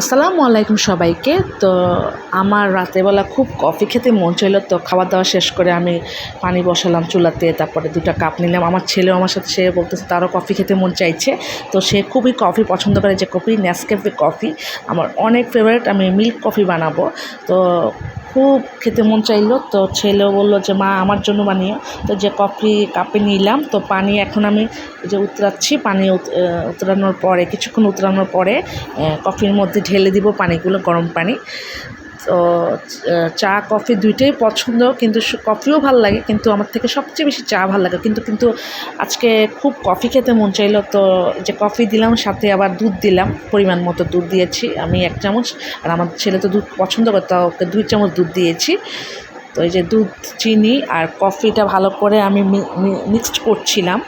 আসসালামু আলাইকুম সবাইকে। তো আমার রাতেরবেলা খুব কফি খেতে মন চাইল, তো খাওয়া দাওয়া শেষ করে আমি পানি বসালাম চুলাতে, তারপরে দুটো কাপ নিলাম। আমার ছেলেও আমার সাথে, সে বলতেছে তারও কফি খেতে মন চাইছে। তো সে খুবই কফি পছন্দ করে, যে কফি ন্যাসক্যাফে কফি। আমার অনেক ফেভারিট আমি মিল্ক কফি বানাবো। তো খুব খেতে মন চাইলো। তো ছেলে বলল যে, মা, আমার জন্য বানিয়ে তো যে কফি কাপে নিলাম। তো পানি এখন আমি যে উতরাচ্ছি। পানি উত- উতরানোর পরে, কিছুক্ষণ উতরানোর পরে কফির মধ্যে ঢেলে দিব পানিগুলো, গরম পানি। তো চা, কফি দুইটাই পছন্দ, কিন্তু কফিও ভালো লাগে, কিন্তু আমার থেকে সবচেয়ে বেশি চা ভালো লাগে। কিন্তু কিন্তু আজকে খুব কফি খেতে মন চাইলো, তো যে কফি দিলাম, সাথে আবার দুধ দিলাম, পরিমাণ মতো দুধ দিয়েছি, আমি এক চামচ, আর আমার ছেলে তো দুধ পছন্দ করতে ওকে দুই চামচ দুধ দিয়েছি। তো এই যে দুধ, চিনি আর কফিটা ভালো করে আমি মিক্সড করছিলাম,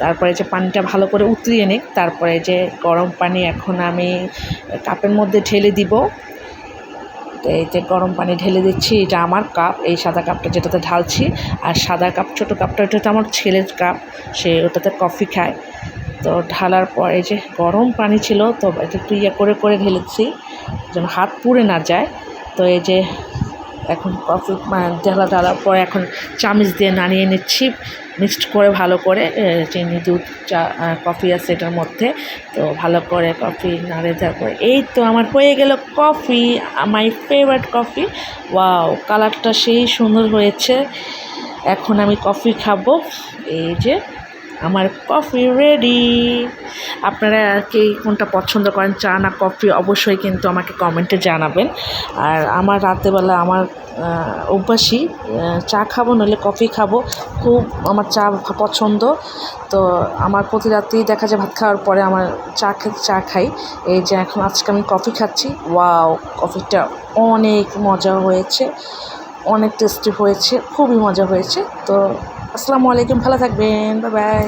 তারপরে যে পানিটা ভালো করে উতলিয়ে নিক, তারপরে যে গরম পানি এখন আমি কাপের মধ্যে ঢেলে দিব তো এই যে গরম পানি ঢেলে দিচ্ছি, এটা আমার কাপ এই সাদা কাপটা যেটাতে ঢালছি, আর সাদা কাপ ছোটো কাপটা ওটা আমার ছেলের কাপ সে ওটাতে কফি খায়। তো ঢালার পর এই যে গরম পানি ছিল, তো এটা একটু ইয়ে করে করে ঢেলেছি, যেন হাত পুড়ে না যায়। তো এই যে এখন কফি ঢালা ঢালার পর এখন চামিচ দিয়ে নাড়িয়ে নিচ্ছি মিক্সড করে ভালো করে চিনি, দুধ, চা কফি আছে এটার মধ্যে, তো ভালো করে কফি নাড়ে তারপরে পরে এই তো আমার হয়ে গেল coffee, my favourite coffee, wow, কালারটা সেই সুন্দর হয়েছে, এখন আমি কফি খাব, এই যে। আমার কফি রেডি আপনারা কে কোনটা পছন্দ করেন, চা না কফি অবশ্যই কিন্তু আমাকে কমেন্টে জানাবেন। আর আমার রাতেবেলা আমার অভ্যাসই চা খাব, নইলে কফি খাব। খুব আমার চা পছন্দ। তো আমার প্রতি রাতেই দেখা যায় ভাত খাওয়ার পরে আমার চা খেতে চা খাই। এই যে এখন আজকে আমি কফি খাচ্ছি। ওয়াও কফিটা অনেক মজা হয়েছে, অনেক টেস্টি হয়েছে, খুবই মজা হয়েছে। তো আসসালামু আলাইকুম ভালো থাকবেন বাই বাই।